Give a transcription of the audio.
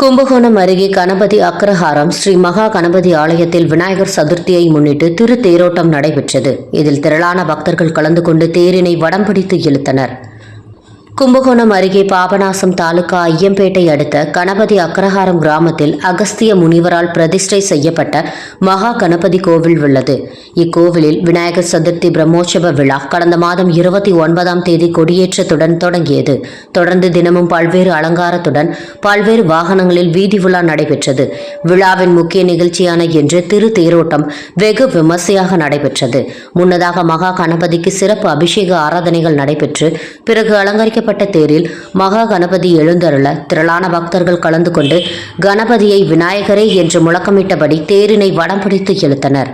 கும்பகோணம் அருகே கணபதி அக்ரஹாரம் ஸ்ரீ மகா கணபதி ஆலயத்தில் விநாயகர் சதுர்த்தியை முன்னிட்டு திரு தேரோட்டம் நடைபெற்றது. இதில் திரளான பக்தர்கள் கலந்து கொண்டு தேரினை வடம் பிடித்து இழுத்தனர். கும்பகோணம் அருகே பாபநாசம் தாலுகா ஐயம்பேட்டை அடுத்த கணபதி அக்ரஹாரம் கிராமத்தில் அகஸ்திய முனிவரால் பிரதிஷ்டை செய்யப்பட்ட மகா கணபதி கோவில் உள்ளது. இக்கோவிலில் விநாயகர் சதுர்த்தி பிரம்மோற்சவ விழா கடந்த மாதம் இருபத்தி ஒன்பதாம் தேதி கொடியேற்றத்துடன் தொடங்கியது. தொடர்ந்து தினமும் பல்வேறு அலங்காரத்துடன் பல்வேறு வாகனங்களில் வீதி விழா நடைபெற்றது. விழாவின் முக்கிய நிகழ்ச்சியான இன்று திரு தேரோட்டம் வெகு விமர்சையாக நடைபெற்றது. முன்னதாக மகா கணபதிக்கு சிறப்பு அபிஷேக ஆராதனைகள் நடைபெற்று பிறகு அலங்கரிக்க செய்யப்பட்ட தேரில் மகா கணபதி எழுந்தருள திரளான பக்தர்கள் கலந்து கொண்டு கணபதியை விநாயகரே என்று முழக்கமிட்டபடி தேரினை வடம் பிடித்து இழுத்தனர்.